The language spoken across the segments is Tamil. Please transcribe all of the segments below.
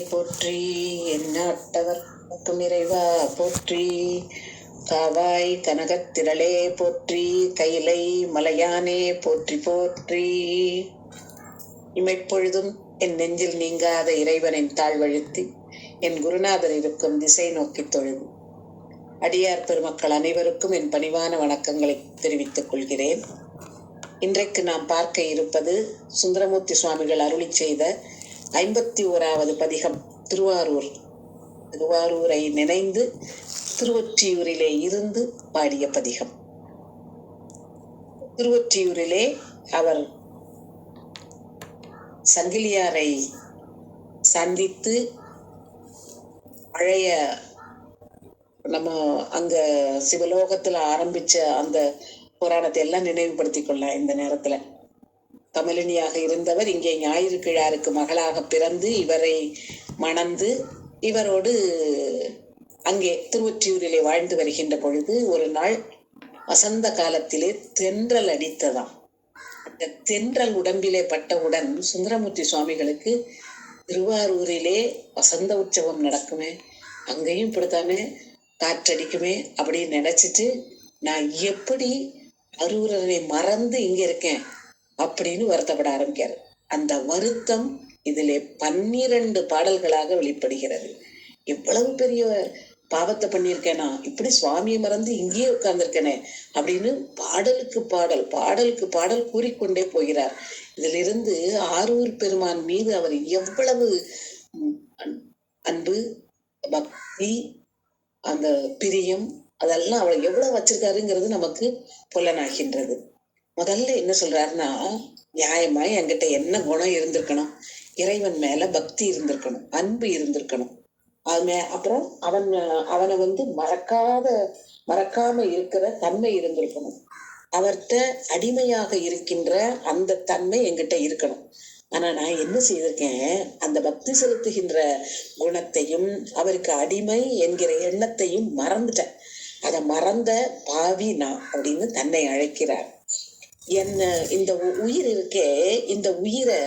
போற்றி என்னாட்டவர் துமிறைவா போற்றி. காவாய் கனகத்திரளே போற்றி கைலை மலையானே போற்றி போற்றி. இமைப்பொழுதும் என் நெஞ்சில் நீங்காத இறைவனின் தாழ்வழுத்தி என் குருநாதர் இருக்கும் திசை நோக்கி தொழுது. அடியார் பெருமக்கள் அனைவருக்கும் என் பணிவான வணக்கங்களை தெரிவித்துக் கொள்கிறேன். இன்றைக்கு நாம் பார்க்க இருப்பது சுந்தரமூர்த்தி சுவாமிகள் அருளி செய்த ஐம்பத்தி ஓராவது பதிகம் திருவாரூர். திருவாரூரை நினைந்து திருவொற்றியூரிலே இருந்து பாடிய பதிகம். திருவொற்றியூரிலே அவர் சங்கிலியாரை சந்தித்து பழைய நம்ம அங்க சிவலோகத்துல ஆரம்பிச்ச அந்த புராணத்தை எல்லாம் நினைவுபடுத்தி கொள்ளலாம் இந்த நேரத்துல. கமலினியாக இருந்தவர் இங்கே ஞாயிறு கிழாருக்கு மகளாக பிறந்து இவரை மணந்து இவரோடு அங்கே திருவொற்றியூரிலே வாழ்ந்து வருகின்ற பொழுது ஒரு நாள் வசந்த காலத்திலே தென்றல் அடித்ததாம். அந்த தென்றல் உடம்பிலே பட்டவுடன் சுந்தரமூர்த்தி சுவாமிகளுக்கு திருவாரூரிலே வசந்த உற்சவம் நடக்குமே அங்கேயும் இப்படித்தானே காற்றடிக்குமே அப்படின்னு நினைச்சிட்டு நான் எப்படி அரூரனை மறந்து இங்க இருக்கேன்? அப்படின்னு வருத்தப்பட ஆரம்பிக்கிறார். அந்த வருத்தம் இதிலே பன்னிரண்டு பாடல்களாக வெளிப்படுகிறது. எவ்வளவு பெரிய பாவத்தை பண்ணியிருக்கேனா? இப்படி சுவாமியை மறந்து இங்கேயே உட்கார்ந்துருக்கேனே அப்படின்னு பாடலுக்கு பாடல் பாடலுக்கு பாடல் கூறிக்கொண்டே போகிறார். இதிலிருந்து ஆரூர் பெருமான் மீது அவர் எவ்வளவு அன்பு பக்தி அந்த பிரியம் அதெல்லாம் அவர் எவ்வளவு வச்சிருக்காருங்கிறது நமக்கு புலனாகின்றது. முதல்ல என்ன சொல்றாருன்னா நியாயமா என்கிட்ட என்ன குணம் இருந்திருக்கணும்? இறைவன் மேல பக்தி இருந்திருக்கணும் அன்பு இருந்திருக்கணும். அது அப்புறம் அவன் அவனை வந்து மறக்காத மறக்காம இருக்கிற தன்மை இருந்திருக்கணும். அவர்கிட்ட அடிமையாக இருக்கின்ற அந்த தன்மை என்கிட்ட இருக்கணும். ஆனா நான் என்ன செய்திருக்கேன்? அந்த பக்தி செலுத்துகின்ற குணத்தையும் அவருக்கு அடிமை என்கிற எண்ணத்தையும் மறந்துட்டேன். அதை மறந்த பாவி நான் அப்படின்னு தன்னை அழைக்கிறார். என்ன இந்த உயிர் இருக்கே இந்த உயிரை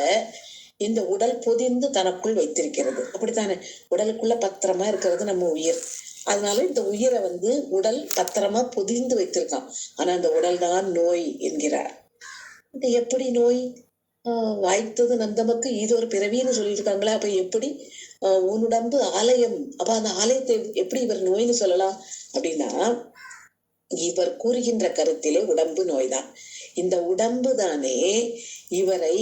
இந்த உடல் பொதிந்து தனக்குள் வைத்திருக்கிறது. அப்படித்தானே? உடலுக்குள்ள பத்திரமா இருக்கிறது நம்ம உயிர். அதனால இந்த உயிரை வந்து உடல் பத்திரமா பொதிந்து வைத்திருக்கான். ஆனா அந்த உடல் தான் நோய் என்கிறார். இது எப்படி நோய்? வாய்த்தது நந்தமக்கு இது ஒரு பிறவின்னு சொல்லியிருக்காங்களா அப்ப எப்படி? உன்னுடம்பு ஆலயம். அப்ப அந்த ஆலயத்தை எப்படி இவர் நோய்னு சொல்லலாம்? அப்படின்னா இவர் கூறுகின்ற கருத்திலே உடம்பு நோய்தான். இந்த உடம்பு தானே இவரை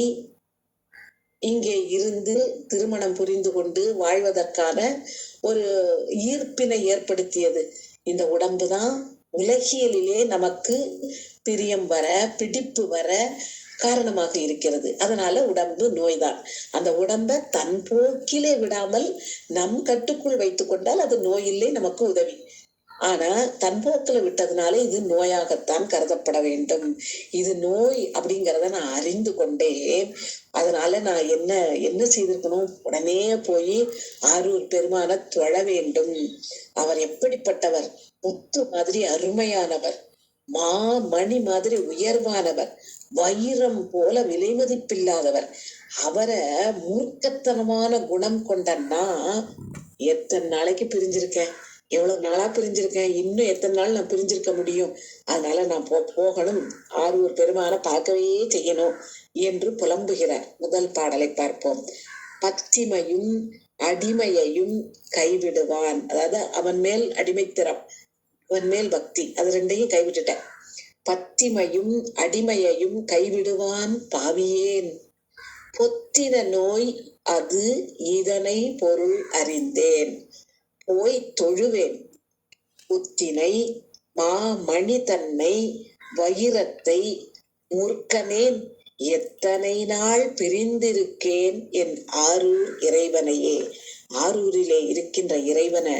இங்கே இருந்து திருமணம் புரிந்து கொண்டு வாழ்வதற்கான ஒரு ஈர்ப்பினை ஏற்படுத்தியது. இந்த உடம்பு தான் உலகியலிலே நமக்கு பிரியம் வர பிடிப்பு வர காரணமாக இருக்கிறது. அதனால உடம்பு நோய்தான். அந்த உடம்ப தன் போக்கிலே விடாமல் நம் கட்டுக்குள் வைத்துக் கொண்டால் அது நோயில்லை நமக்கு உதவி. ஆனா தன்போக்கில் விட்டதுனால இது நோயாகத்தான் கருதப்பட வேண்டும். இது நோய் அப்படிங்கிறத நான் அறிந்து கொண்டே அதனால நான் என்ன என்ன செய்திருக்கணும்? உடனே போய் ஆரூர் பெருமான தொழ வேண்டும். அவர் எப்படிப்பட்டவர்? முத்து மாதிரி அருமையானவர். மா மணி மாதிரி உயர்வானவர். வைரம் போல விலை மதிப்பில்லாதவர் அவரை மூர்க்கத்தனமான குணம் கொண்டன்னா எத்தனை நாளைக்கு பிரிஞ்சிருக்கேன்? எவ்வளவு நாளா பிரிஞ்சிருக்கேன்? இன்னும் எத்தனை நாள் நான் பிரிஞ்சிருக்க முடியும்? அதனால நான் போ போகணும். ஆரூர் பெருமான பார்க்கவே செய்யணும் என்று புலம்புகிறார் முதல் பாடலை பார்ப்போம். பத்திமையும் அடிமையையும் கைவிடுவான். அதாவது அவன் மேல் அடிமைத்திறம் அவன் மேல் பக்தி. அது ரெண்டையும் கைவிட்டுட்டேன். பத்திமையும் அடிமையையும் கைவிடுவான் பாவியேன். பொத்தின நோய் அது இதனை பொருள் அறிந்தேன். போய் தொழுவேன். புத்தினை மா மணிதன்னை வைரத்தை மூர்க்கனேன். எத்தனை நாள் பிரிந்திருக்கேன் என் ஆரூர் இறைவனையே. ஆரூரிலே இருக்கின்ற இறைவனை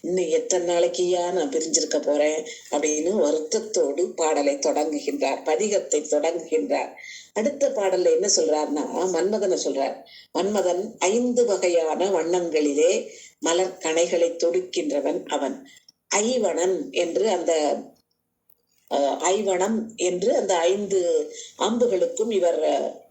இன்னும் எத்தனை நாளைக்கியா நான் பிரிஞ்சிருக்க போறேன்? அப்படின்னு வருத்தத்தோடு பாடலை தொடங்குகின்றார் பதிகத்தை தொடங்குகின்றார். அடுத்த பாடல்ல என்ன சொல்றாருன்னா மன்மதனை சொல்றார் மன்மதன் ஐந்து வகையான வண்ணங்களிலே மலர் கணைகளை தொடுக்கின்றவன் அவன். ஐவனன் என்று அந்த ஐவனம் என்று அந்த ஐந்து அம்புகளுக்கும் இவர்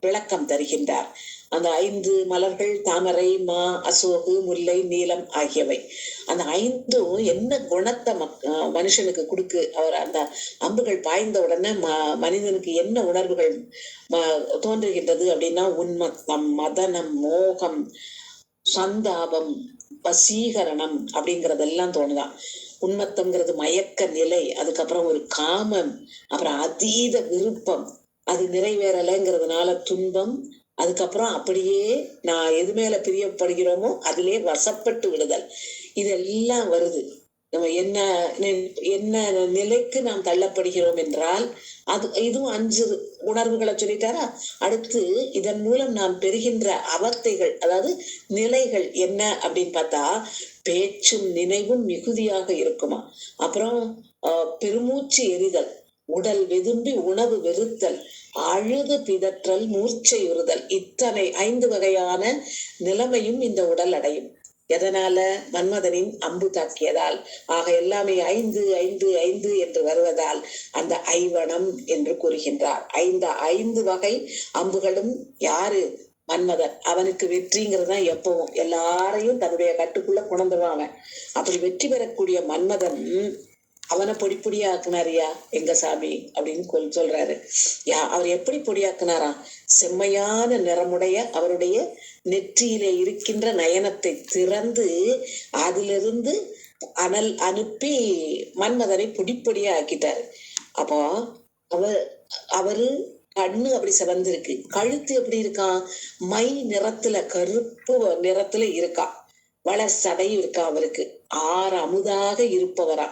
விளக்கம் தருகின்றார். அந்த ஐந்து மலர்கள் தாமரை மா அசோகு முல்லை நீலம் ஆகியவை. அந்த ஐந்தும் என்ன குணத்தை மக்- மனுஷனுக்கு கொடுக்கு அவர் அந்த அம்புகள் பாய்ந்த உடனே ம மனிதனுக்கு என்ன உணர்வுகள் ம- தோன்றுகின்றது அப்படின்னா உண்மத்தம் மதனம் மோகம் சந்தாபம் வசீகரணம் அப்படிங்கறதெல்லாம் தோணுதான். உன்மத்தம்ங்கிறது மயக்க நிலை அதுக்கப்புறம் ஒரு காமம் அப்புறம் அதீத விருப்பம் அது நிறைவேறலைங்கிறதுனால துன்பம் அதுக்கப்புறம் அப்படியே நான் எது மேல பிரியப்படுகிறோமோ அதிலே வசப்பட்டு விடுதல். இதெல்லாம் வருது. நம்ம என்ன என்ன நிலைக்கு நாம் தள்ளப்படுகிறோம் என்றால் அது இதுவும் அஞ்சு உணர்வுகளை சொல்லிட்டாரா? அடுத்து இதன் மூலம் நாம் பெறுகின்ற அவத்தைகள் அதாவது நிலைகள் என்ன அப்படின்னு பார்த்தா பேச்சும் நினைவும் மிகுதியாக இருக்குமா? அப்புறம் பெருமூச்சு எரிதல் உடல் வெதும்பி உணவு வெறுத்தல் அழுது பிதற்றல் மூர்ச்சையுறுதல் இத்தனை ஐந்து வகையான நிலைமையும் இந்த உடல் அடையும். எதனால மன்மதனின் அம்பு தாக்கியதால்? ஆக எல்லாமே ஐந்து ஐந்து ஐந்து என்று வருவதால் அந்த ஐவனம் என்று கூறுகின்றார். ஐந்து ஐந்து வகை அம்புகளும் யாரு? மன்மதன். அவனுக்கு வெற்றிங்கிறது தான் எப்பவும் எல்லாரையும் தன்னுடைய கட்டுக்குள்ள கொண்டுருவான் அவன். அப்படி வெற்றி பெறக்கூடிய மன்மதன் அவனை பொடி பொடியாக்குனாரியா எங்க சாமி? அப்படின்னு சொல்றாரு. யா அவர் எப்படி பொடியாக்குனாராம் செம்மையான நிறமுடைய அவருடைய நெற்றியிலே இருக்கின்ற நயனத்தை திறந்து அதிலிருந்து அனல் அனுப்பி மன்மதனை பொடிப்பொடியா ஆக்கிட்டாரு அப்போ அவர் அவரு கண்ணு அப்படி சிவந்திருக்கு. கழுத்து எப்படி இருக்கான் மை நிறத்துல கருப்பு நிறத்துல இருக்கான் வளர் சடையும் இருக்கா அவருக்கு. ஆறு அமுதாக இருப்பவரா.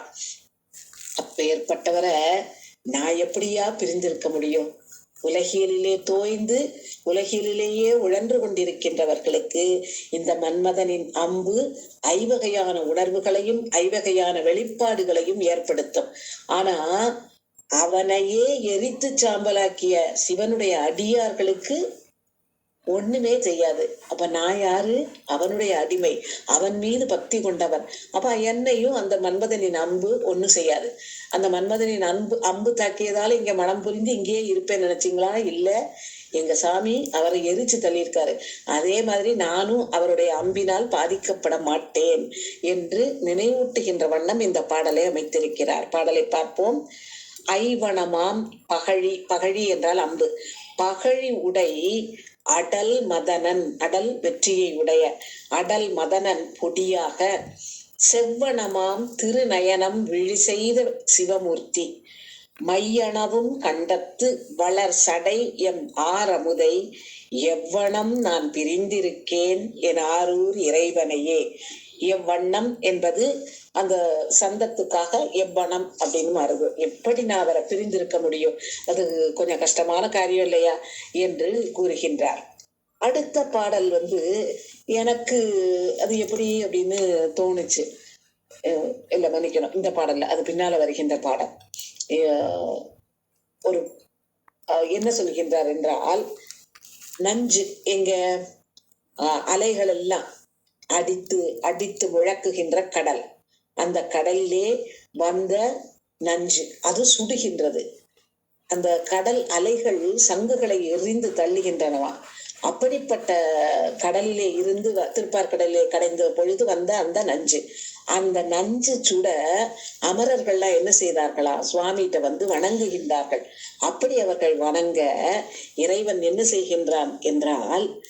அப்பேற்பட்டவரை நான் எப்படியா பிரிந்திருக்க முடியும்? உலகியலிலே தோய்ந்து உலகிலேயே உழன்று கொண்டிருக்கின்றவர்களுக்கு இந்த மன்மதனின் அம்பு ஐவகையான உணர்வுகளையும் ஐவகையான வெளிப்பாடுகளையும் ஏற்படுத்தும். ஆனா அவனையே எரித்து சாம்பலாக்கிய சிவனுடைய அடியார்களுக்கு ஒண்ணுமே செய்யாது. அப்ப நான் யாரு? அவனுடைய அடிமை. அவன் மீது பக்தி கொண்டவன். அப்ப என்னையும் அந்த மன்மதனின் அம்பு ஒண்ணும் செய்யாது. அந்த மன்மதனின் அன்பு அம்பு தாக்கியதால இங்க மனம் புரிந்து இங்கேயே இருப்பேன் நினைச்சிங்களா? இல்ல. எங்க சாமி அவரை எரிச்சு தள்ளியிருக்காரு. அதே மாதிரி நானும் அவருடைய அம்பினால் பாதிக்கப்பட மாட்டேன் என்று நினைவூட்டுகின்ற வண்ணம் இந்த பாடலை அமைத்திருக்கிறார். பாடலை பார்ப்போம். ஐவனமாம் பகழி பகழி என்றால் அம்பு. பகழி உடை அடல் மதனன் அடல் வெற்றியை உடைய அடல் மதனன் பொடியாக செவ்வனமாம் திருநயனம் விழி செய்த சிவமூர்த்தி. மையணவும் கண்டத்து வளர் சடை எம் ஆரமுதை எவ்வனம் நான் பிரிந்திருக்கேன் என் ஆரூர் இறைவனையே. எவ்வண்ணம் என்பது அந்த சந்தத்துக்காக எவ்வனம் அப்படின்னு மாறுது. எப்படி நான் அவரை பிரிந்திருக்க முடியும்? அது கொஞ்சம் கஷ்டமான காரியம் இல்லையா? என்று கூறுகின்றார். அடுத்த பாடல் வந்து எனக்கு அது எப்படி அப்படின்னு தோணுச்சு. இல்ல மன்னிக்கணும். இந்த பாடல்ல அது பின்னால வருகின்ற பாடல். ஒரு என்ன சொல்கின்றார் என்றால் நஞ்சு எங்க அலைகள் எல்லாம் அடித்து அடித்து முழக்குகின்ற கடல். அந்த கடலிலே வந்த நஞ்சு அது சுடுகின்றது. அந்த கடல் அலைகள் சங்குகளை எறிந்து தள்ளுகின்றனவா? அப்படிப்பட்ட கடலிலே இருந்து வ- திருப்பார்கடலிலே கடைந்த பொழுது வந்த அந்த நஞ்சு. அந்த நஞ்சு சுட அமரர்கள்லாம் என்ன செய்தார்களா? சுவாமிகிட்ட வந்து வணங்குகின்றார்கள். அப்படி அவர்கள் வணங்க இறைவன் என்ன செய்கின்றான் என்றால்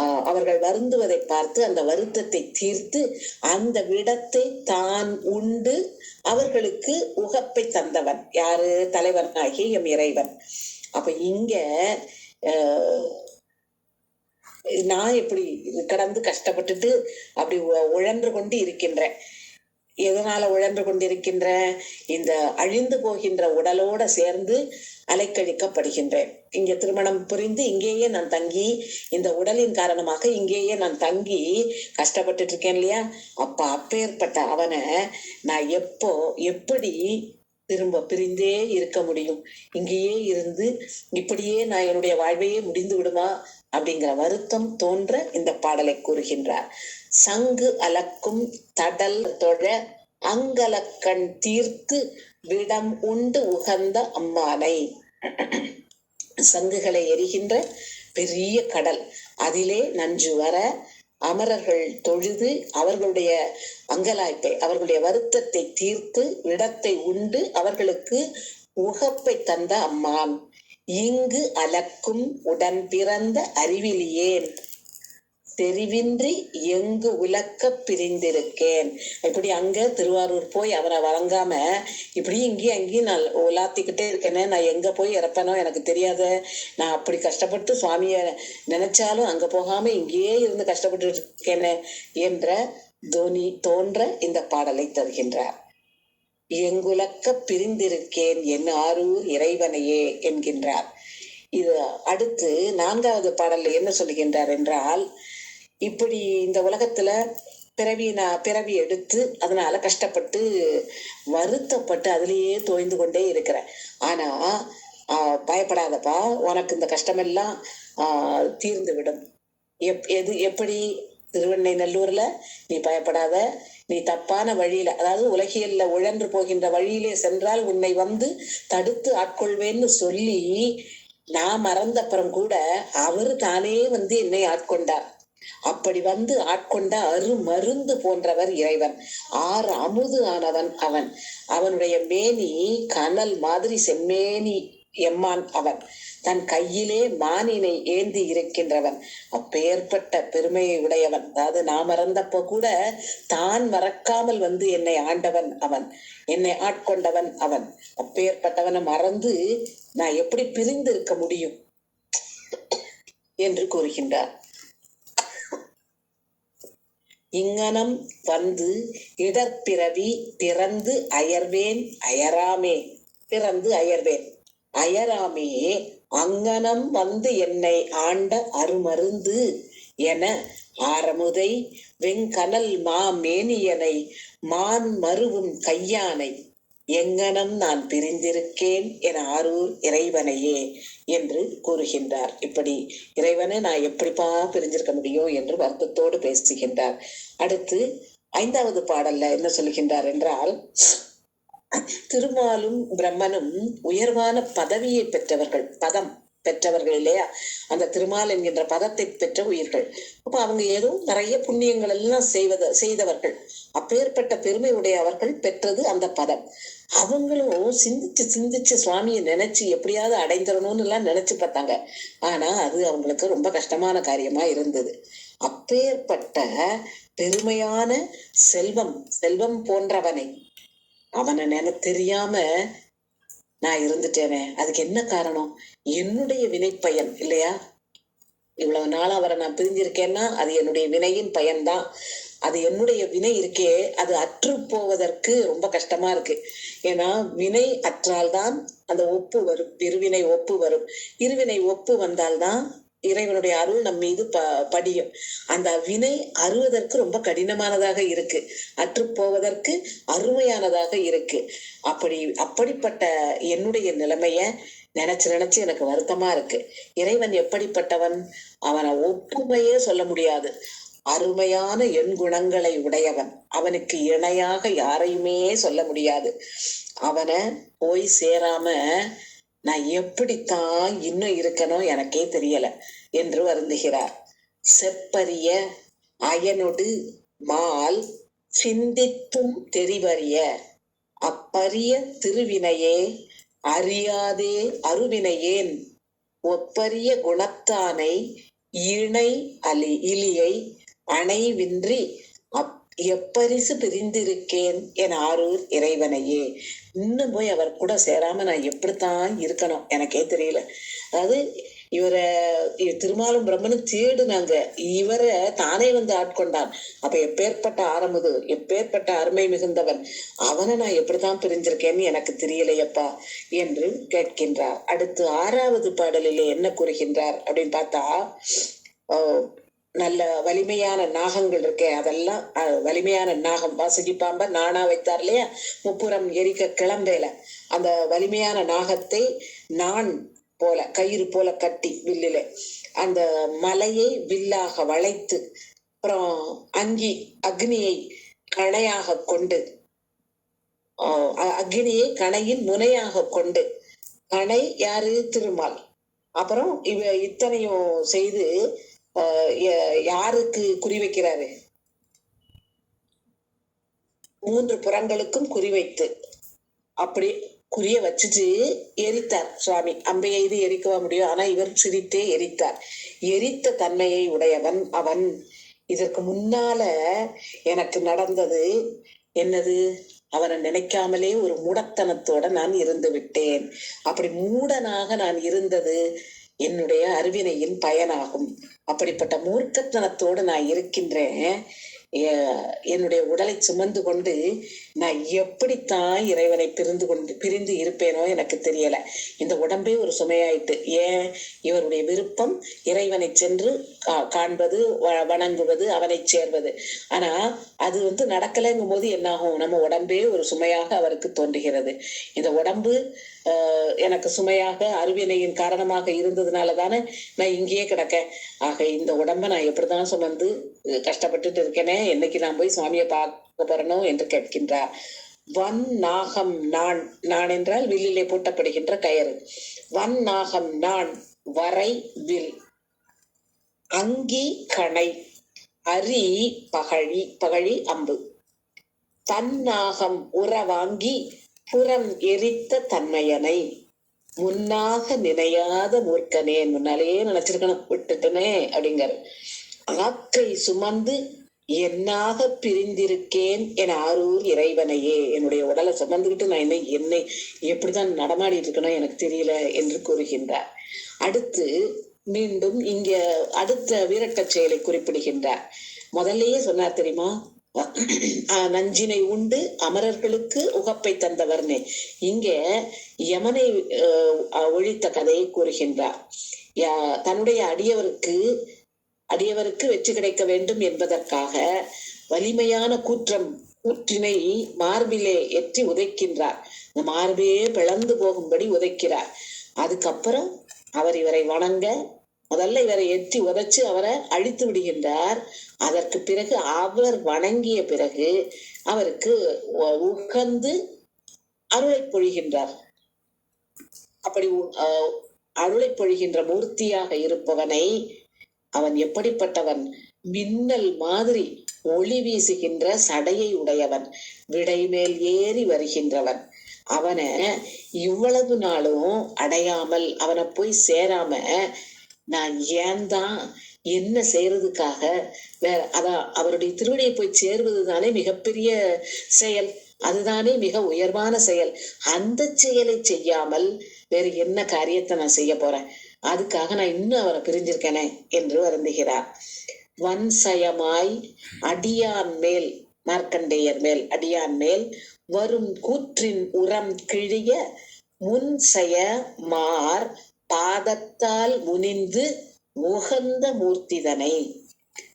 அவர்கள் வருந்துவதை பார்த்து அந்த வருத்தத்தை தீர்த்து அந்த விடத்தை தான் உண்டு. அவர்களுக்கு உகப்பை தந்தவன். யாரு? தலைவனாகிய எம் இறைவன். அப்ப இங்க நான் எப்படி கடந்து கஷ்டப்பட்டுட்டு அப்படி உ- உழன்று கொண்டு இருக்கின்றேன். எதனால உழன்று கொண்டிருக்கின்ற இந்த அழிந்து போகின்ற உடலோட சேர்ந்து அலைக்கழிக்கப்படுகின்றேன். இங்க திருமணம் புரிந்து இங்கேயே நான் தங்கி இந்த உடலின் காரணமாக இங்கேயே நான் தங்கி கஷ்டப்பட்டுட்டு இருக்கேன் இல்லையா? அப்ப அப்பேற்பட்ட அவனை நான் எப்போ எப்படி திரும்ப பிரிந்தே இருக்க முடியும்? இங்கேயே இருந்து இப்படியே நான் என்னுடைய வாழ்வையே முடிந்து விடுமா? அப்படிங்கிற வருத்தம் தோன்ற இந்த பாடலை கூறுகின்றார். சங்கு அலக்கும் தடல் தொழ அங்கலக்கண் தீர்த்து விடம் உண்டு உகந்த அம்மானை. சங்குகளை எரிகின்ற பெரிய கடல் அதிலே நஞ்சு வர அமரர்கள் தொழுது அவர்களுடைய அங்கலாய்ப்பை அவர்களுடைய வருத்தத்தை தீர்த்து விடத்தை உண்டு அவர்களுக்கு உகப்பை தந்த அம்மான். இங்கு அலக்கும் உடன் பிறந்த அறிவிலியேன். தெரிவின்றி எங்கு உலக்க பிரிந்திருக்கேன். இப்படி அங்க திருவாரூர் போய் அவரை வழங்காம இப்படி இங்கேயும் அங்கேயும் நான் உலாத்திக்கிட்டே இருக்கேனே நான் எங்க போய் இறப்பேனோ எனக்கு தெரியாத. நான் அப்படி கஷ்டப்பட்டு சுவாமிய நினைச்சாலும் அங்க போகாம இங்கேயே இருந்து கஷ்டப்பட்டு இருக்கேனே என்ற தோனி தோன்ற இந்த பாடலை தருகின்றார். எங்குலக்க பிரிந்திருக்கேன் என் ஆரூர் இறைவனையே என்கின்றார். இது அடுத்து நான்காவது பாடல்ல என்ன சொல்லுகின்றார் என்றால் இப்படி இந்த உலகத்துல பிறவி நான் பிறவி எடுத்து அதனால கஷ்டப்பட்டு வருத்தப்பட்டு அதுலேயே தோய்ந்து கொண்டே இருக்கிறேன் ஆனா ஆஹ் பயப்படாதப்பா உனக்கு இந்த கஷ்டமெல்லாம் ஆஹ் தீர்ந்து விடும். எப் எது எப்படி திருவெண்ணை நல்லூர்ல நீ பயப்படாத நீ தப்பான வழியில அதாவது உலகியல்ல உழன்று போகின்ற வழியிலே சென்றால் உன்னை வந்து தடுத்து ஆட்கொள்வேன்னு சொல்லி நான் மறந்தப்புறம் கூட அவர் தானே வந்து என்னை ஆட்கொண்டார். அப்படி வந்து ஆட்கொண்ட அரு மருந்து போன்றவர் இறைவன். ஆறு அமுது ஆனவன் அவன். அவனுடைய மேனி கனல் மாதிரி செம்மேனி. எம்மான் அவன். தன் கையிலே மானினை ஏந்தி இருக்கின்றவன். அப்பேற்பட்ட பெருமையை உடையவன். அதாவது நான் மறந்தப்போ கூட தான் மறக்காமல் வந்து என்னை ஆண்டவன் அவன். என்னை ஆட்கொண்டவன் அவன். அப்பேற்பட்டவனை மறந்து நான் எப்படி பிரிந்து இருக்க முடியும்? என்று கூறுகின்றார். இங்கனம் வந்து இடற்பிறவி பிறந்து அயர்வேன் அயராமே. பிறந்து அயர்வேன். அயராமே அங்கனம் வந்து என்னை ஆண்ட அருமருந்து என ஆரமுதை வெங்கனல் மா மேனியனை மான் மருவும் கையானை எங்கனம் நான் பிரிந்திருக்கேன் என ஆரூர் இறைவனையே என்று கூறுகின்றார். இப்படி இறைவனை நான் எப்படிப்பா பிரிஞ்சிருக்க முடியும் என்று வருத்தத்தோடு பேசுகின்றார். அடுத்து ஐந்தாவது பாடல்ல என்ன சொல்லுகின்றார் என்றால் திருமாலும் பிரம்மனும் உயர்வான பதவியை பெற்றவர்கள். பதம் பெற்றவர்கள் இல்லையா? அந்த திருமால் என்கின்ற பதத்தை பெற்ற உயிர்கள். அப்ப அவங்க ஏதோ நிறைய புண்ணியங்கள் எல்லாம் செய்வத செய்தவர்கள். அப்பேற்பட்ட பெருமை உடைய அவர்கள் பெற்றது அந்த பதம். அவங்களும் சிந்திச்சு சிந்திச்சு சுவாமியை நினைச்சு எப்படியாவது அடைந்துடணும்னு எல்லாம் நினைச்சு பார்த்தாங்க. ஆனா அது அவங்களுக்கு ரொம்ப கஷ்டமான காரியமா இருந்தது. அப்பேற்பட்ட பெருமையான செல்வம் செல்வம் போன்றவனை அவனை நினை தெரியாம நான் இருந்துட்டேனே. அதுக்கு என்ன காரணம்? என்னுடைய வினைப்பயன் இல்லையா? இவ்வளவு நாள் அவரை நான் பிரிஞ்சிருக்கேன்னா அது என்னுடைய வினையின் பயன்தான். அது என்னுடைய வினை இருக்கே அது அற்று போவதற்கு ரொம்ப கஷ்டமா இருக்கு. ஏன்னா வினை அற்றால்தான் அந்த ஒப்பு வரும். இருவினை ஒப்பு வரும். இருவினை ஒப்பு வந்தால்தான் இறைவனுடைய அருள் நம் மீது ப படியும். அந்த வினை அறுவதற்கு ரொம்ப கடினமானதாக இருக்கு. அற்று போவதற்கு அருமையானதாக இருக்கு. அப்படி அப்படிப்பட்ட என்னுடைய நிலைமைய நினைச்சு நினைச்சு எனக்கு வருத்தமா இருக்கு. இறைவன் எப்படிப்பட்டவன்? அவனை ஒப்புமையே சொல்ல முடியாது. அருமையான எண் குணங்களை உடையவன். அவனுக்கு இணையாக யாரையுமே சொல்ல முடியாது. அவனை போய் சேராம நான் எப்படித்தான் இன்னும் இருக்கணும் எனக்கே தெரியல என்று வருந்துகிறார். செப்பரிய அயனொடு மால் சிந்தித்தும் தெரிவறிய அப்பரிய திருவினையே அறியாதே அருவினையேன். ஒப்பரிய குணத்தானை இணை அலி இலியை அணைவின்றி எப்பரிசு பிரிந்திருக்கேன் என் ஆரூர் இறைவனையே. இன்னும் போய் அவர் கூட சேராம நான் எப்படித்தான் இருக்கணும்? எனக்கே தெரியல. அதாவது இவரை திருமாலும் பிரம்மனும் தேடுனாங்க. இவரை தானே வந்து ஆட்கொண்டான். அப்ப எப்பேற்பட்ட ஆரம்பது எப்பேற்பட்ட அருமை மிகுந்தவன்? அவனை நான் எப்படித்தான் பிரிஞ்சிருக்கேன்னு எனக்கு தெரியலையப்பா என்று கேட்கின்றார். அடுத்து ஆறாவது பாடலிலே என்ன கூறுகின்றார் அப்படின்னு பார்த்தா நல்ல வலிமையான நாகங்கள் இருக்கே அதெல்லாம் வலிமையான நாகம். வாசுகி பாம்ப நானா வைத்தார் இல்லையா? முப்புறம் எரிக்க கிளம்பேல. அந்த வலிமையான நாகத்தை நான் போல கயிறு போல கட்டி வில்லில. அந்த மலையை வில்லாக வளைத்து அப்புறம் அங்கி அக்னியை கணையாக கொண்டு அக்னியை கணையின் முனையாக கொண்டு கணை யாரு? திருமால். அப்புறம் இவ இத்தனையும் செய்து யாருக்கு குறிவைக்கிறாரு மூன்று புறங்களுக்கும் குறிவைத்து அப்படி குறிய வச்சுட்டு எரித்தார் சுவாமி. அம்பையை இது எரிக்கவா முடியும் ஆனா இவர் சிரித்தே எரித்தார். எரித்த தன்மையை உடையவன் அவன். இதற்கு முன்னால எனக்கு நடந்தது என்னது? அவனை நினைக்காமலே ஒரு மூடத்தனத்தோட நான் இருந்து விட்டேன். அப்படி மூடனாக நான் இருந்தது என்னுடைய அறிவினையின் பயனாகும். அப்படிப்பட்ட மூர்க்கத்தனத்தோடு நான் இருக்கின்றேன். என்னுடைய உடலை சுமந்து கொண்டு நான் எப்படித்தான் இறைவனை பிரிந்து கொண்டு பிரிந்து இருப்பேனோ எனக்கு தெரியல. இந்த உடம்பே ஒரு சுமையாயிட்டு ஏன்? இவருடைய விருப்பம் இறைவனை சென்று கா- காண்பது வ- வணங்குவது அவனை சேர்வது. ஆனா அது வந்து நடக்கலைங்கும் போது என்னாகும்? நம்ம உடம்பே ஒரு சுமையாக அவருக்கு தோன்றுகிறது. இந்த உடம்பு எனக்கு சுமையாக அருவினையின் காரணமாக இருந்ததுனால தானே நான் இங்கேயே கிடக்கேன். ஆக இந்த உடம்பை நான் எப்படிதான் சுமந்து கஷ்டப்பட்டுட்டு இருக்கேனே என்னைக்கு நான் போய் சுவாமியை பார்க்க போறனோ என்று கேட்கின்றார். வன் நாகம் நான் நான் என்றால் வில்லிலே பூட்டப்படுகின்ற கயறு. வன் நாகம் நான் வரை வில். அங்கி கணை அரி பகழி பகழி அம்பு. தன்னாகம் உறவாங்கி புறம் எரித்த தன்மையனை முன்னாக நினையாத மூர்க்கனே முன்னாலேயே நினைச்சிருக்கணும் விட்டுட்டனே அப்படிங்கிற ஆக்கை சுமந்து என்னாக பிரிந்திருக்கேன் என ஆரூர் இறைவனையே என்னுடைய உடலை சுமந்துக்கிட்டு நான் என்ன என்னை எப்படிதான் நடமாடிட்டு இருக்கணும் எனக்கு தெரியல என்று கூறுகின்றார். அடுத்து மீண்டும் இங்க அடுத்த வீரட்டச் செயலை குறிப்பிடுகின்றார். முதல்லயே சொன்னார் தெரியுமா? நஞ்சினை உண்டு அமரர்களுக்கு உகப்பை தந்தவர்னே. இங்கே யமனை ஆஹ் ஒழித்த கதையை கூறுகின்றார். யா- தன்னுடைய அடியவருக்கு அடியவருக்கு வெற்றி கிடைக்க வேண்டும் என்பதற்காக வலிமையான கூற்றம் கூற்றினை மார்பிலே ஏற்றி உதைக்கின்றார். இந்த மார்பே பிளந்து போகும்படி உதைக்கிறார். அதுக்கப்புறம் அவர் இவரை வணங்க முதல்ல இவரை எட்டி உதைச்சு அவரை அழித்து விடுகின்றார். அதற்கு பிறகு அவர் வணங்கிய பிறகு அவருக்கு உட்கார்ந்து உகந்து அருளை பொழிகின்றார். அப்படி உ- அருளை பொழிகின்ற மூர்த்தியாக இருப்பவனை அவன் எப்படிப்பட்டவன்? மின்னல் மாதிரி ஒளி வீசுகின்ற சடையை உடையவன். விடை மேல் ஏறி வருகின்றவன். அவனை இவ்வளவு நாளும் அடையாமல் அவனை போய் சேராம நான் ஏன் தான் என்ன செய்யறதுக்காக வேற அதான் அவருடைய திருவடியை போய் சேர்வது தானே மிகப்பெரிய செயல். அதுதானே மிக உயர்வான செயல். அந்த செயலை செய்யாமல் வேறு என்ன காரியத்தை நான் செய்ய போறேன்? அதுக்காக நான் இன்னும் அவரை பிரிஞ்சிருக்கேனே என்று வருந்துகிறார். வன்சயமாய் அடியான் மேல் மார்க்கண்டேயர் மேல் அடியான் மேல் வரும் கூற்றின் உரம் கிழிய முன்செய மார் பாதத்தால் முனிந்து உகந்த மூர்த்திதனை.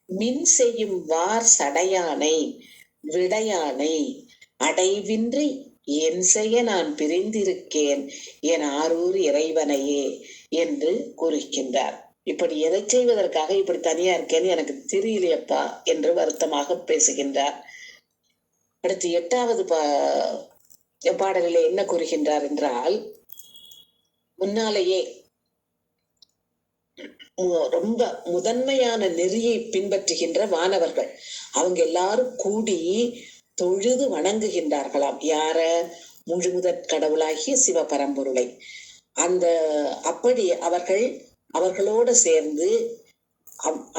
மின் செய்யும் வார் சடையானை விடையானை அடைவின்றி என் செய்ய நான் பிரிந்திருக்கேன் என் ஆரூர் இறைவனையே என்று கூறுகின்றார். இப்படி எதை செய்வதற்காக இப்படி தனியா இருக்கேன்னு எனக்கு தெரியலையப்பா என்று வருத்தமாக பேசுகின்றார். அடுத்து எட்டாவது பா பாடலிலே என்ன கூறுகின்றார் என்றால் முன்னாலேயே ரொம்ப முதன்மையான நெறியை பின்பற்றுகின்ற வானவர்கள். அவங்க எல்லாரும் கூடி தொழுது வணங்குகின்றார்களாம். யார? முழுமுதற் கடவுளாகிய சிவபரம்பொருளை. அந்த அப்படி அவர்கள் அவர்களோடு சேர்ந்து அம்-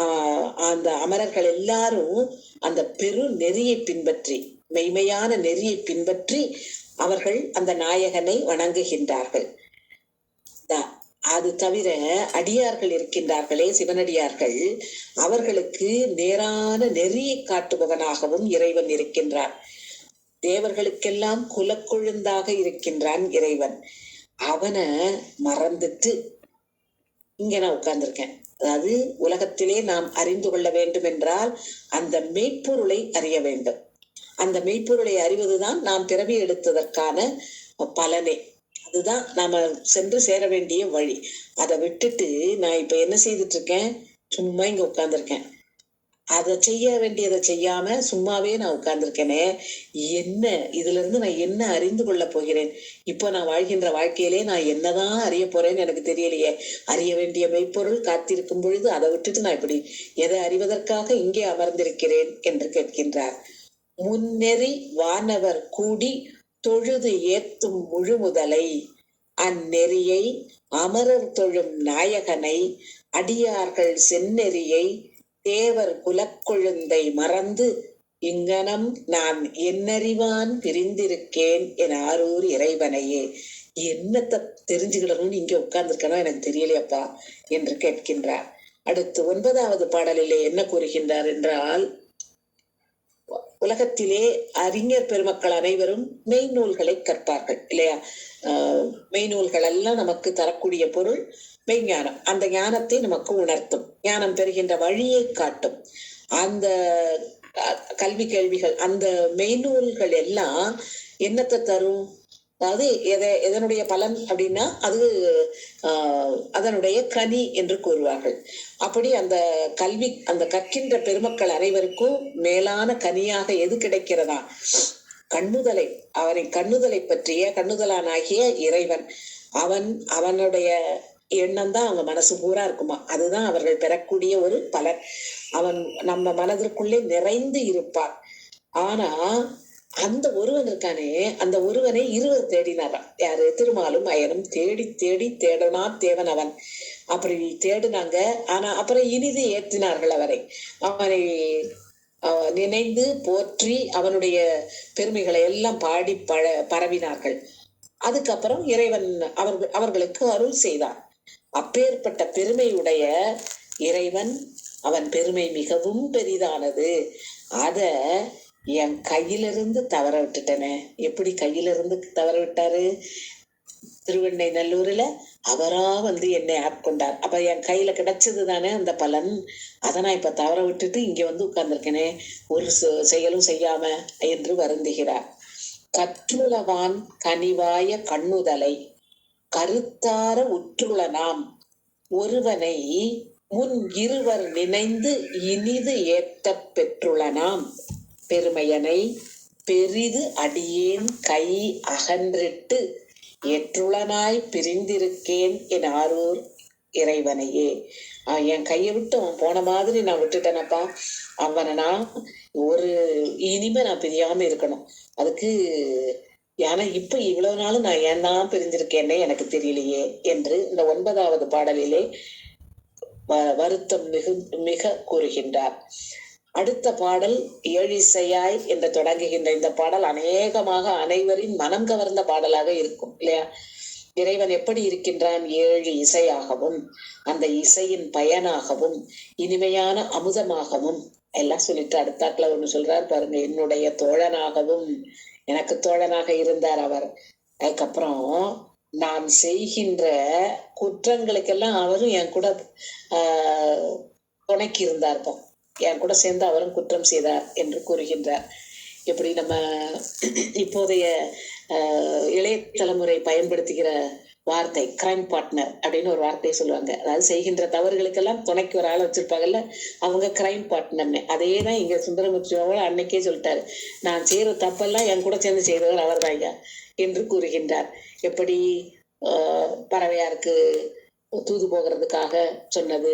அந்த அமரர்கள் எல்லாரும் அந்த பெரு நெறியை பின்பற்றி மெய்மையான நெறியை பின்பற்றி அவர்கள் அந்த நாயகனை வணங்குகின்றார்கள். அது தவிர அடியார்கள் இருக்கின்றார்களே சிவனடியார்கள். அவர்களுக்கு நேரான நெறியை காட்டுபவனாகவும் இறைவன் இருக்கின்றான். தேவர்களுக்கெல்லாம் குலக்கொழுந்தாக இருக்கின்றான் இறைவன். அவனை மறந்துட்டு இங்க நான் உட்கார்ந்திருக்கேன். அதாவது உலகத்திலே நாம் அறிந்து கொள்ள வேண்டும் என்றால் அந்த மெய்ப்பொருளை அறிய வேண்டும். அந்த மெய்ப்பொருளை அறிவதுதான் நாம் பிறவி எடுத்ததற்கான பலனே. அதுதான் நாம சென்று சேர வேண்டிய வழி. அதை விட்டுட்டு நான் இப்ப என்ன செய்துட்டு இருக்கேன் சும்மா இங்க உட்கார்ந்துருக்கேன். அதை செய்ய வேண்டியதை செய்யாம சும்மாவே நான் உட்கார்ந்துருக்கேனே. என்ன? இதுல இருந்து நான் என்ன அறிந்து கொள்ள போகிறேன்? இப்போ நான் வாழ்கின்ற வாழ்க்கையிலே நான் என்னதான் அறிய போறேன்னு எனக்கு தெரியலையே. அறிய வேண்டிய மெய்ப்பொருள் காத்திருக்கும் பொழுது அதை விட்டுட்டு நான் இப்படி எதை அறிவதற்காக இங்கே அமர்ந்திருக்கிறேன் என்று கேட்கின்றார். முன்னெறி வானவர் கூடி தொழுது ஏத்தும் முழுமுதலை அந்நெறியை அமரர் தொழும் நாயகனை அடியார்கள் செந்நெறியை தேவர் குலக்கொழுந்தை மறந்து இங்கனம் நான் என்னறிவான் பிரிந்திருக்கேன் என ஆரூர் இறைவனையே. என்னத்தை தெரிஞ்சுக்கிடணும்னு இங்க உட்கார்ந்துருக்கணும் எனக்கு தெரியலையப்பா என்று கேட்கின்றார். அடுத்து ஒன்பதாவது பாடலிலே என்ன கூறுகின்றார் என்றால் உலகத்திலே அறிஞர் பெருமக்கள் அனைவரும் மெய்நூல்களை கற்பார்கள் இல்லையா? மெய்நூல்கள் எல்லாம் நமக்கு தரக்கூடிய பொருள் மெய்ஞானம் அந்த ஞானத்தை நமக்கு உணர்த்தும். ஞானம் பெறுகின்ற வழியை காட்டும். அந்த கல்வி கேள்விகள் அந்த மெய்நூல்கள் எல்லாம் என்னத்தை தரும்? அதாவது எதை எதனுடைய பலன் அப்படின்னா அது அதனுடைய கனி என்று கூறுவார்கள். அப்படி அந்த கல்வி அந்த கற்கின்ற பெருமக்கள் அனைவருக்கும் மேலான கனியாக எது கிடைக்கிறதா? கண்ணுதலை. அவனை கண்ணுதலை பற்றிய கண்ணுதலானாகிய இறைவன். அவன் அவனுடைய எண்ணம் தான் அவங்க மனசு பூரா இருக்குமா? அதுதான் அவர்கள் பெறக்கூடிய ஒரு பலன். அவன் நம்ம மனதிற்குள்ளே நிறைந்து இருப்பான். ஆனா அந்த ஒருவன் இருக்கானே அந்த ஒருவனை இருவர் தேடினாராம். யாரு? திருமாலும் அயனும் தேடி தேடி தேடனா தேவன் அவன். அப்படி தேடினாங்க. ஆனா அப்புறம் இனிது ஏற்றினார்கள் அவரை. அவனை நினைந்து போற்றி அவனுடைய பெருமைகளை எல்லாம் பாடி பழ பரவினார்கள். அதுக்கப்புறம் இறைவன் அவர்கள் அவர்களுக்கு அருள் செய்தான் அப்பேற்பட்ட பெருமையுடைய இறைவன் அவன் பெருமை மிகவும் பெரிதானது. அத என் கையிலிருந்து தவற விட்டுட்டேனே. எப்படி கையிலிருந்து தவற விட்டாரு? திருவெண்ணை நல்லூர்ல அவரா வந்து என்னை ஆட்கொண்டார் அப்ப என் கையில கிடைச்சது தானே அந்த பலன்? அதை நான் இப்ப தவற விட்டுட்டு இங்க வந்து உட்கார்ந்துருக்கேனே. ஒரு செ- செயலும் செய்யாம என்று வருந்துகிறார். கற்றுளவான் கனிவாய கண்ணுதலை கருத்தார உற்றுள நாம் ஒருவனை முன் இருவர் நினைந்து இனிது ஏற்ற பெற்றுள்ள நாம். பெருமையனை பெரிது அடியேன் கை அகன்றிட்டு எற்றுளனாய் பிரிந்திருக்கேன் என் ஆரூர் இறைவனையே. என் கையை விட்டு அவன் போன மாதிரி நான் விட்டுட்டேனப்பா. அவனை நான் ஒரு இனிமே நான் பிரியாம இருக்கணும். அதுக்கு ஏன்னா இப்ப இவ்வளவு நாளும் நான் ஏன் தான் பிரிஞ்சிருக்கேன்னே எனக்கு தெரியலையே என்று இந்த ஒன்பதாவது பாடலிலே வ- வருத்தம் மிகு மிக கூறுகின்றார். அடுத்த பாடல் ஏழிசையாய் என்று தொடங்குகின்ற இந்த பாடல் அநேகமாக அனைவரின் மனம் கவர்ந்த பாடலாக இருக்கும் இல்லையா? இறைவன் எப்படி இருக்கின்றான்? ஏழு இசையாகவும் அந்த இசையின் பயனாகவும் இனிமையான அமுதமாகவும். எல்லாம் சொல்லிட்டு அடுத்தாக்குல ஒண்ணு சொல்றார் பாருங்க. என்னுடைய தோழனாகவும் எனக்கு தோழனாக இருந்தார் அவர். அதுக்கப்புறம் நான் செய்கின்ற குற்றங்களுக்கெல்லாம் அவரும் என் கூட ஆஹ் துணைக்கு இருந்தார்ப்போம் என் கூட சேர்ந்து அவரும் குற்றம் செய்தார் என்று கூறுகின்றார். இப்படி நம்ம இப்போதைய இளைய தலைமுறை பயன்படுத்துகிற வார்த்தை கிரைம் பார்ட்னர் அப்படின்னு ஒரு வார்த்தையை சொல்லுவாங்க. அதாவது செய்கின்ற தவறுகளுக்கெல்லாம் துணைக்கு ஒரு ஆள் வச்சிருப்பாங்கல்ல அவங்க கிரைம் பார்ட்னர்னு அதே தான் இங்க சுந்தரமூர்த்தி அன்னைக்கே சொல்லிட்டாரு. நான் செய்யற தப்பெல்லாம் என் கூட சேர்ந்து செய்தவர் அவர் ஐயா என்று கூறுகின்றார். எப்படி பறவையாருக்கு தூது போகிறதுக்காக சொன்னது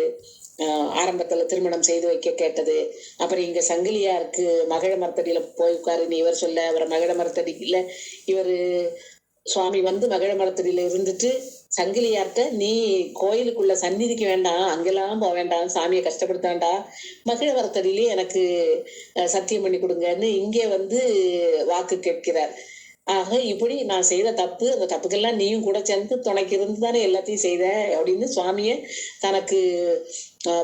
ஆரம்பத்துல திருமணம் செய்து வைக்க கேட்டது. அப்புறம் இங்க சங்கிலியாருக்கு மகிழ மரத்தடியில போய் உட்காருன்னு இவர் சொல்ல அவரை மகிழ மரத்தடியில இவர் சுவாமி வந்து மகிழ மரத்தடியில இருந்துட்டு சங்கிலியார்ட்ட நீ கோயிலுக்குள்ள சந்நிதிக்கு வேண்டாம் அங்கெல்லாம் போக வேண்டாம் சாமியை கஷ்டப்படுத்த வேண்டாம் மகிழ மரத்தடியிலே எனக்கு சத்தியம் பண்ணி கொடுங்கன்னு இங்கே வந்து வாக்கு கேட்கிறார். ஆக இப்படி நான் செய்த தப்பு அந்த தப்புக்கெல்லாம் நீயும் கூட சேர்ந்து துணைக்கு இருந்து தானே எல்லாத்தையும் செய்த அப்படின்னு சுவாமிய தனக்கு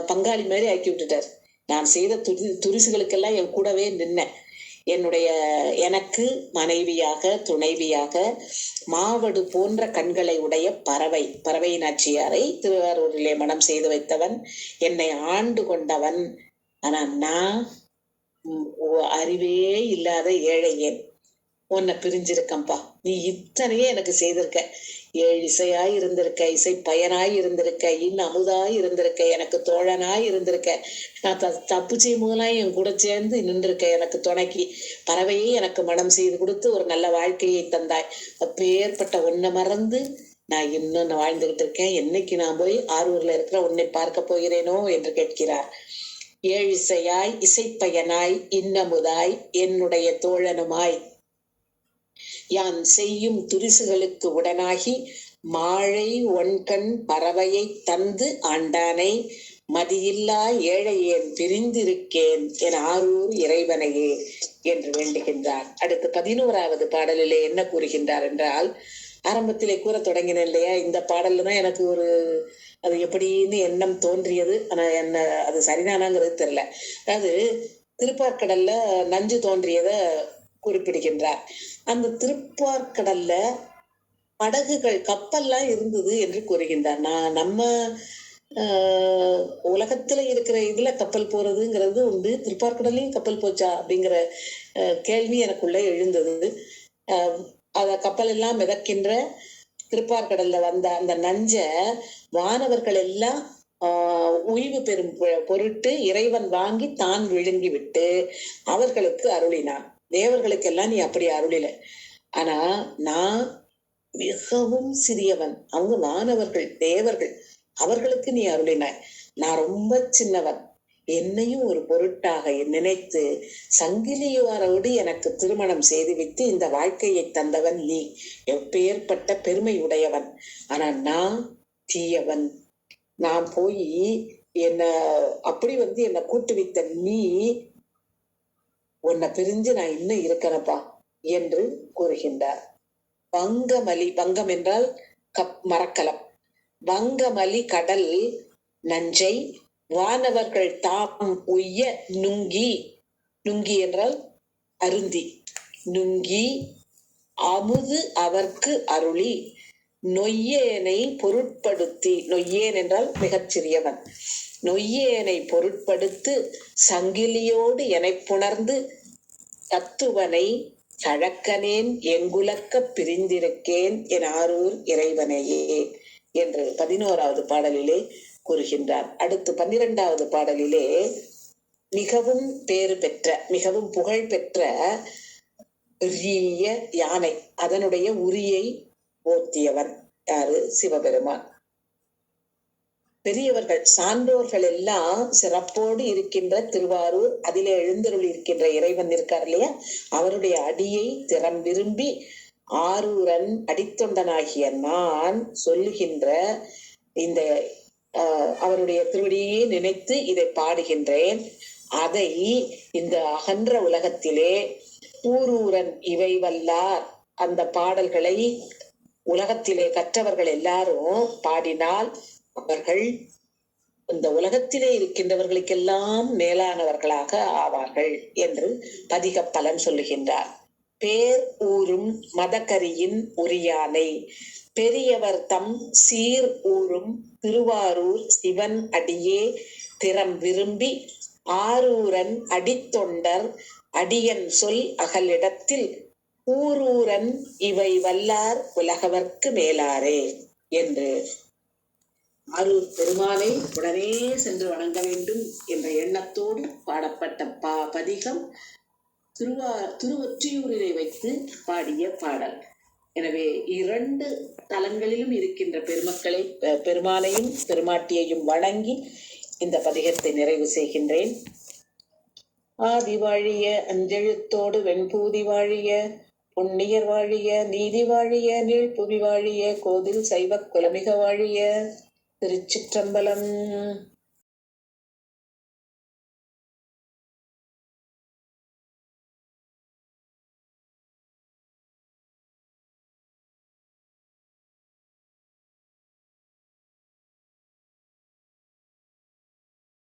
பங்காளி மாதிரி ஆக்கி விட்டுட்டார். நான் செய்த துரி துரிசுகளுக்கெல்லாம் என் கூடவே நின்னேன். என்னுடைய எனக்கு மனைவியாக துணைவியாக மாவடு போன்ற கண்களை உடைய பறவை பறவை நாச்சியாரை திருவாரூரிலே மனம் செய்து வைத்தவன் என்னை ஆண்டு கொண்டவன். ஆனா நான் அறிவே இல்லாத ஏழை ஏன் உன்னை பிரிஞ்சிருக்கம்பா நீ இத்தனையே எனக்கு செய்திருக்க. ஏழு இசையாய் இருந்திருக்க இசை பயனாய் இருந்திருக்க இன் அமுதாய் இருந்திருக்க எனக்கு தோழனாய் இருந்திருக்க. நான் த தப்பு செய்யும்போதெல்லாம் என் கூட சேர்ந்து நின்றிருக்க எனக்கு துணைக்கு. பறவையே எனக்கு மனம் செய்து கொடுத்து ஒரு நல்ல வாழ்க்கையை தந்தாய். அப்பேற்பட்ட உன்னை மறந்து நான் இன்னும் வாழ்ந்துகிட்டு இருக்கேன். என்னைக்கு நான் போய் ஆரூர்ல இருக்கிற உன்னை பார்க்க போகிறேனோ என்று கேட்கிறார். ஏழு இசையாய் இசைப்பயனாய் இன்னமுதாய் என்னுடைய தோழனுமாய். யான் செய்யும் துரிசுகளுக்கு உடனாகி மாழை ஒன்கண் பறவையை தந்து ஆண்டானை மதியில்லா ஏழையேன் பிரிந்திருக்கேன் என் ஆரூர் இறைவனையே என்று வேண்டுகின்றார். அடுத்து பதினோராவது பாடலிலே என்ன கூறுகின்றார் என்றால் ஆரம்பத்திலே கூற தொடங்கினேன் இல்லையா? இந்த பாடல்ல தான் எனக்கு ஒரு அது எப்படின்னு எண்ணம் தோன்றியது. ஆனா என்ன அது சரிதானாங்கிறது தெரியல. அதாவது திருப்பார்கடல்ல நஞ்சு தோன்றியதை குறிப்பிடுகின்றார். அந்த திருப்பார்க்கடல்ல படகுகள் கப்பல்லாம் இருந்தது என்று கூறுகின்றார். நான் நம்ம உலகத்துல இருக்கிற இதுல கப்பல் போறதுங்கிறது உண்டு. திருப்பார்கடலையும் கப்பல் போச்சா அப்படிங்கிற கேள்வி எனக்குள்ள எழுந்தது. அத கப்பல் எல்லாம் மிதக்கின்ற திருப்பார்கடல்ல வந்த அந்த நஞ்ச வானவர்கள் எல்லாம் ஆஹ், உய்வு பெறும் பொ- பொருட்டு இறைவன் வாங்கி தான் விழுங்கி விட்டு அவர்களுக்கு அருளினான். தேவர்களுக்கெல்லாம் நீ அப்படி அருளில. ஆனா நான் மிகவும் சிறியவன். அவங்க மாணவர்கள் தேவர்கள் அவர்களுக்கு நீ அருளினாய் நான் ரொம்ப சின்னவன். என்னையும் ஒரு பொருட்டாக நினைத்து சங்கிலியாரோடு எனக்கு திருமணம் செய்துவிட்டு இந்த வாழ்க்கையை தந்தவன் நீ. எப்பேற்பட்ட பெருமை உடையவன். ஆனா நான் தீயவன். நான் போய் என்ன அப்படி வந்து என்னை கூட்டுவித்த நீ உன்னை பிரிஞ்சு நான் இன்னும் இருக்கிறப்பா என்று கூறுகின்றார். வங்கமலி வங்கம் என்றால் கப் மரக்கலம். வங்கமலி கடல் நஞ்சை வானவர்கள் தாம் உய்ய நுங்கி நுங்கி என்றால் அருந்தி. நுங்கி அமுது அவர்க்கு அருளி. நொய்யேனை பொருட்படுத்தி நொய்யேன் என்றால் மிகச்சிறியவன். நொய்யேனை பொருட்படுத்து சங்கிலியோடு எனைப் புணர்ந்து தத்துவனை சழக்கனேன் எங்குலக்க பிரிந்திருக்கேன் என் ஆரூர் இறைவனையே என்று பதினோராவது பாடலிலே கூறுகின்றார். அடுத்து பன்னிரெண்டாவது பாடலிலே மிகவும் பேறு பெற்ற மிகவும் புகழ் பெற்ற பெரிய யானை அதனுடைய உரியை ஓத்தியவன் யாரு? சிவபெருமான். பெரியவர்கள் சான்றோர்கள் எல்லாம் சிறப்போடு இருக்கின்ற திருவாரூர் அதிலே எழுந்தருள் இருக்கின்ற இறைவன் இருக்கார் இல்லையா? அவருடைய அடியை திறம் விரும்பி ஆரூரன் அடித்தொண்டனாகிய நான் சொல்லுகின்ற இந்த ஆஹ், அவருடைய திருவடியே நினைத்து இதை பாடுகின்றேன். அதை இந்த அகன்ற உலகத்திலே ஊரூரன் இவை வல்லார் அந்த பாடல்களை உலகத்திலே கற்றவர்கள் எல்லாரும் பாடினால் அவர்கள் இந்த உலகத்திலே இருக்கின்றவர்களுக்கெல்லாம் மேலானவர்களாக ஆவார்கள் என்று பதிக பலன் சொல்லுகின்றார். பேர் ஊரும் மதக்கரியின் உரியானை. பெரியவர் தம் சீர் ஊரும் திருவாரூர் சிவன் அடியே திறம் விரும்பி ஆரூரன் அடித்தொண்டர் அடியன் சொல் அகலிடத்தில் ஊரூரன் இவை வல்லார் உலகவர்க்கு மேலாரே என்று ஆரூர் பெருமானை உடனே சென்று வணங்க வேண்டும் என்ற எண்ணத்தோடு பாடப்பட்ட பா பதிகம் திருவா திருவொற்றியூரினை வைத்து பாடிய பாடல். எனவே இரண்டு தலங்களிலும் இருக்கின்ற பெருமக்களை பெருமானையும் பெருமாட்டியையும் வணங்கி இந்த பதிகத்தை நிறைவு செய்கின்றேன். ஆதி வாழிய அஞ்செழுத்தோடு வெண்பூதி வாழிய புண்ணியர் வாழிய நீதி வாழிய நீழ்புவி வாழிய கோதில் சைவக் குலமிக வாழிய திருச்சிற்றம்பலம்.